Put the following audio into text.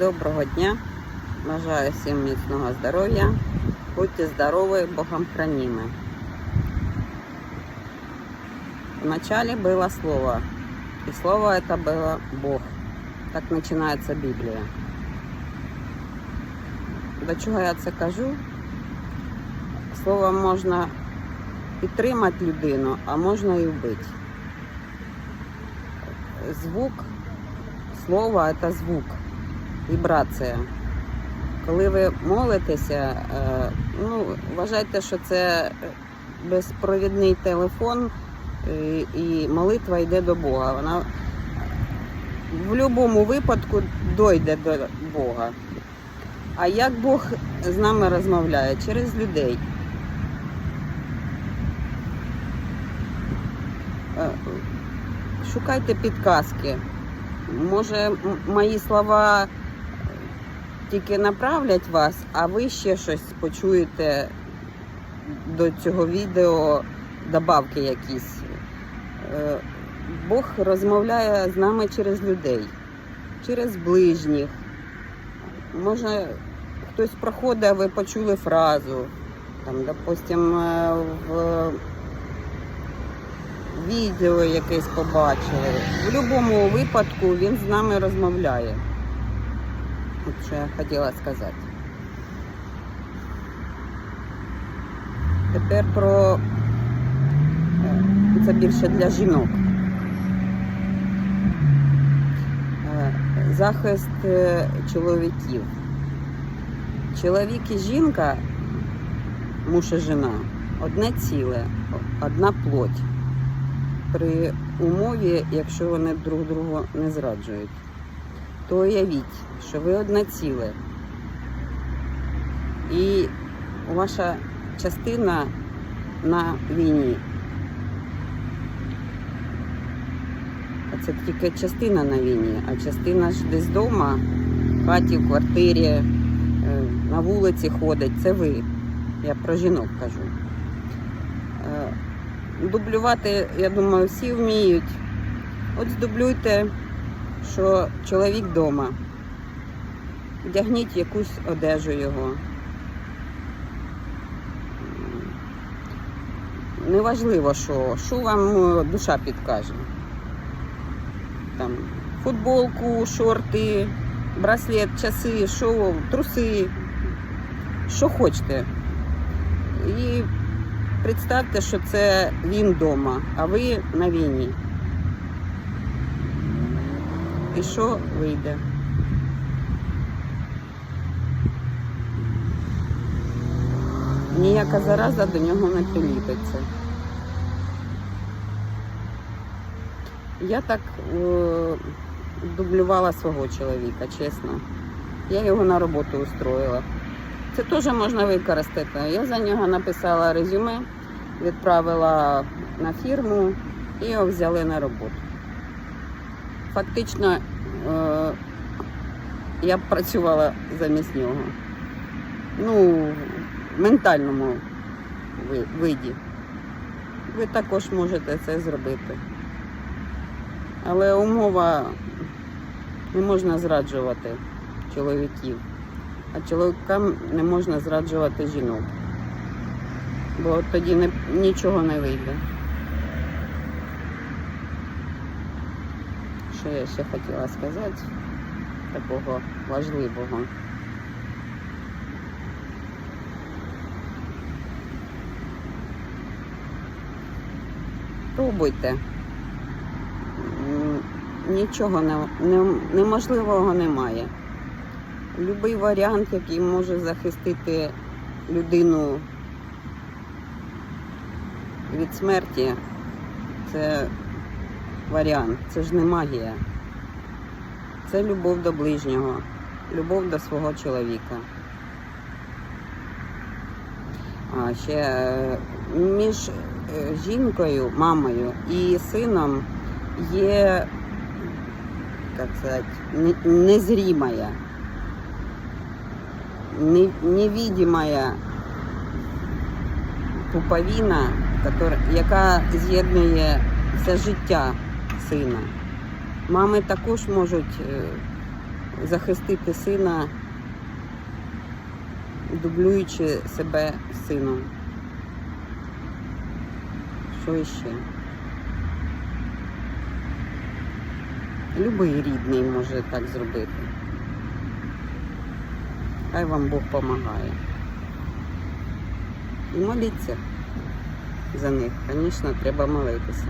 Доброго дня. Бажаю всім міцного здоров'я. Будьте здорові, Богом хранимы. Вначале было слово. И слово это было Бог. Так починається Біблія. До чого я це кажу? Словом можна підтримати людину, а можна і вбити. Звук слова це звук, Вібрація. Коли ви молитеся, е, ну, вважайте, що це безпровідний телефон е, і молитва йде до Бога. Вона в будь-якому випадку дойде до Бога. А як Бог з нами розмовляє? Через людей. Е, Шукайте підказки. Може, мої слова тільки направлять вас, а ви ще щось почуєте до цього відео, добавки якісь. Е, Бог розмовляє з нами через людей, через ближніх. Може, хтось проходить, а ви почули фразу. Там, допустим, е, в відео якесь побачили. В будь-якому випадку він з нами розмовляє. Що я хотіла сказати. Тепер про е, це більше для жінок. Е, Захист е, чоловіків. Чоловік і жінка, муж і жена, одне ціле, одна плоть при умові, якщо вони друг другу не зраджують, то уявіть, що ви одне ціле. І ваша частина на війні. А Це тільки частина на війні, а частина ж десь вдома, в хаті, в квартирі, е, на вулиці ходить. Це ви. Я про жінок кажу. Е, Дублювати, я думаю, всі вміють. От здублюйте, що чоловік вдома. Вдягніть якусь одежу його. Неважливо, що, що вам е, душа підкаже. Там футболку, шорти, браслет, часи, що, труси, що хочете. І Представте, що це він вдома, а ви на війні. І що вийде? Ніяка зараза до нього не приліпиться. Я так е, дублювала свого чоловіка, чесно. Я його на роботу устроїла. Це теж можна використати. Я за нього написала резюме, відправила на фірму і його взяли на роботу. Фактично, е, я б працювала замість нього. Ну, в ментальному виді. Ви також можете це зробити. Але умова не можна зраджувати чоловіків а чоловікам не можна зраджувати жінок. Бо тоді нічого не вийде. Що я ще хотіла сказати такого важливого. Пробуйте. Нічого не, не, неможливого немає. Любий варіант, який може захистити людину від смерті, це варіант, це ж не магія. Це любов до ближнього, любов до свого чоловіка. А ще е, між е, жінкою, мамою і сином є, як сказати, незрімая не- невидимая пуповина, яка з'єднує все життя сина. Мами також можуть е, захистити сина, дублюючи себе сином. Що іще? Любий рідний може так зробити. Хай вам Бог допомагає. І моліться за них. Звісно, треба молитися.